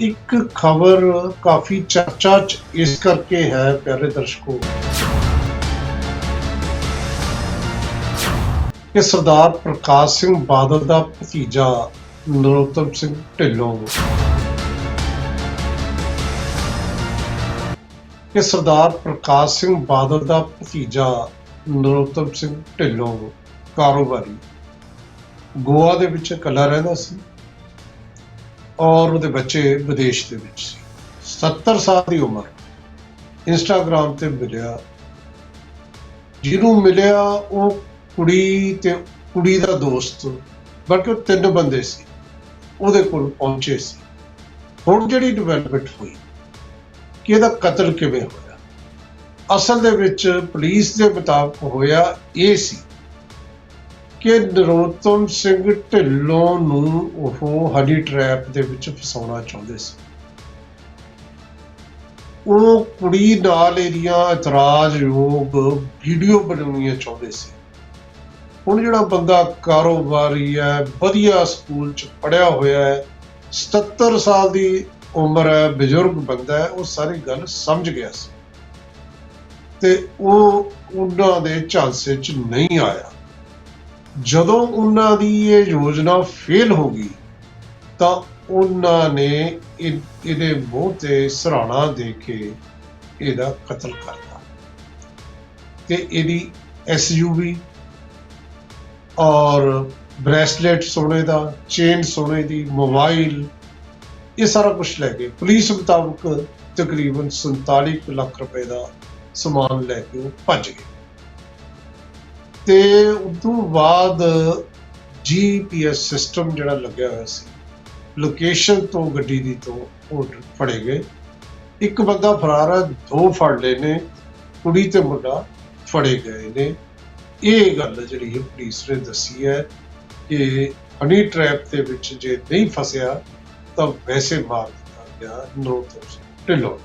ਇੱਕ ਖਬਰ ਕਾਫੀ ਚਰਚਾ ਚ ਇਸ ਕਰਕੇ ਹੈ, ਪਿਆਰੇ ਦਰਸ਼ਕੋ। ਕਿ ਸਰਦਾਰ ਪ੍ਰਕਾਸ਼ ਸਿੰਘ ਬਾਦਲ ਦਾ ਭਤੀਜਾ ਨਰੋਤਮ ਸਿੰਘ ਢਿੱਲੋਂ। ਕਿ ਸਰਦਾਰ ਪ੍ਰਕਾਸ਼ ਸਿੰਘ ਬਾਦਲ ਦਾ ਭਤੀਜਾ ਨਰੋਤਮ ਸਿੰਘ ਢਿੱਲੋਂ ਕਾਰੋਬਾਰੀ। ਗੋਆ ਦੇ ਵਿੱਚ ਇਕੱਲਾ ਰਹਿੰਦਾ ਸੀ। ਔਰ ਉਹਦੇ ਬੱਚੇ ਵਿਦੇਸ਼ ਦੇ ਵਿੱਚ ਸੀ। 70 ਸਾਲ ਦੀ ਉਮਰ ਇੰਸਟਾਗ੍ਰam ਤੇ ਮਿਲਿਆ। ਜਿਹਨੂੰ ਮਿਲਿਆ ਉਹ ਕੁੜੀ ਤੇ ਕੁੜੀ ਦਾ ਦੋਸਤ, ਬਲਕਿ ਉਹ ਤਿੰਨ ਬੰਦੇ ਸੀ। ਉਹਦੇ ਕੋਲ ਪਹੁੰਚੇ ਸੀ। ਹੁਣ ਜਿਹੜੀ ਡਿਵੈਲਪਮੈਂਟ ਹੋਈ, ਕਿ ਇਹਦਾ ਕਤਲ ਕਿਵੇਂ ਹੋਇਆ? ਅਸਲ ਦੇ ਵਿੱਚ ਪੁਲਿਸ ਦੇ ਮੁਤਾਬਕ ਹੋਇਆ ਇਹ ਸੀ ਕਿ ਨਰੋਤਮ ਸਿੰਘ ਢਿੱਲੋਂ ਨੂੰ ਉਹ ਹਨੀ ਟਰੈਪ ਦੇ ਵਿੱਚ ਫਸਾਉਣਾ ਚਾਹੁੰਦੇ ਸੀ। ਉਹ ਕੁੜੀ ਨਾਲ ਇਹਦੀਆਂ ਇਤਰਾਜ਼ਯੋਗ ਵੀਡੀਓ ਬਣਾਉਣੀਆਂ ਚਾਹੁੰਦੇ ਸੀ। ਹੁਣ ਜਿਹੜਾ ਬੰਦਾ ਕਾਰੋਬਾਰੀ ਹੈ, ਵਧੀਆ ਸਕੂਲ ਚ ਪੜਿਆ ਹੋਇਆ ਹੈ 77 ਸਾਲ ਦੀ ਉਮਰ ਹੈ, ਬਜ਼ੁਰਗ ਬੰਦਾ ਹੈ, ਉਹ ਸਾਰੀ ਗੱਲ ਸਮਝ ਗਿਆ ਸੀ। ਤੇ ਉਹ ਉਹਨਾਂ ਦੇ ਝਾਂਸੇ ਚ ਨਹੀਂ ਆਇਆ। ਜਦੋਂ ਉਹਨਾਂ ਦੀ ਇਹ ਯੋਜਨਾ ਫੇਲ ਹੋ ਗਈ, ਤਾਂ ਉਹਨਾਂ ਨੇ ਇਹ- ਇਹਦੇ ਮੂੰਹ ਤੇ ਸਰਾਣਾ ਦੇ ਕੇ ਇਹਦਾ ਕਤਲ ਕਰਤਾ ਤੇ ਇਹਦੀ ਐਸਯੂਵੀ ਔਰ ਬ੍ਰੈਸਲੇਟ ਸੋਨੇ ਦਾ, ਚੇਨ ਸੋਨੇ ਦੀ, ਮੋਬਾਈਲ, ਇਹ ਸਾਰਾ ਕੁਝ ਲੈ ਕੇ, ਪੁਲਿਸ ਮੁਤਾਬਕ ਤਕਰੀਬਨ 47 ਕੁ ਲੱਖ ਰੁਪਏ ਦਾ ਸਮਾਨ ਲੈ ਕੇ ਉਹ ਭੱਜ ਗਏ। ਤੇ ਉਸ ਤੋਂ ਬਾਅਦ ਜੀਪੀਐਸ ਸਿਸਟਮ ਜਿਹੜਾ ਲੱਗਿਆ ਹੋਇਆ ਸੀ ਲੋਕੇਸ਼ਨ ਤੋਂ ਗੱਡੀ ਦੀ ਤੋਂ ਉਹ ਫੜੇ ਗਏ। ਇੱਕ ਬੰਦਾ ਫਰਾਰ ਹੈ ਦੋ ਫੜ ਲਏ ਨੇ, ਕੁੜੀ ਤੇ ਮੁੰਡਾ ਫੜੇ ਗਏ ਨੇ। ਇਹ ਗੱਲ ਜਿਹੜੀ ਹੈ, ਪੁਲਿਸ ਨੇ ਦੱਸੀ ਹੈ ਕਿ ਹਨੀ ਟ੍ਰੈਪ ਦੇ ਵਿੱਚ ਜੇ ਨਹੀਂ ਫਸਿਆ, ਤਾਂ ਵੈਸੇ ਮਾਰ ਦਿੱਤਾ ਗਿਆ ਨੋ ਤੋਂ ਢਿੱਲੋਂ।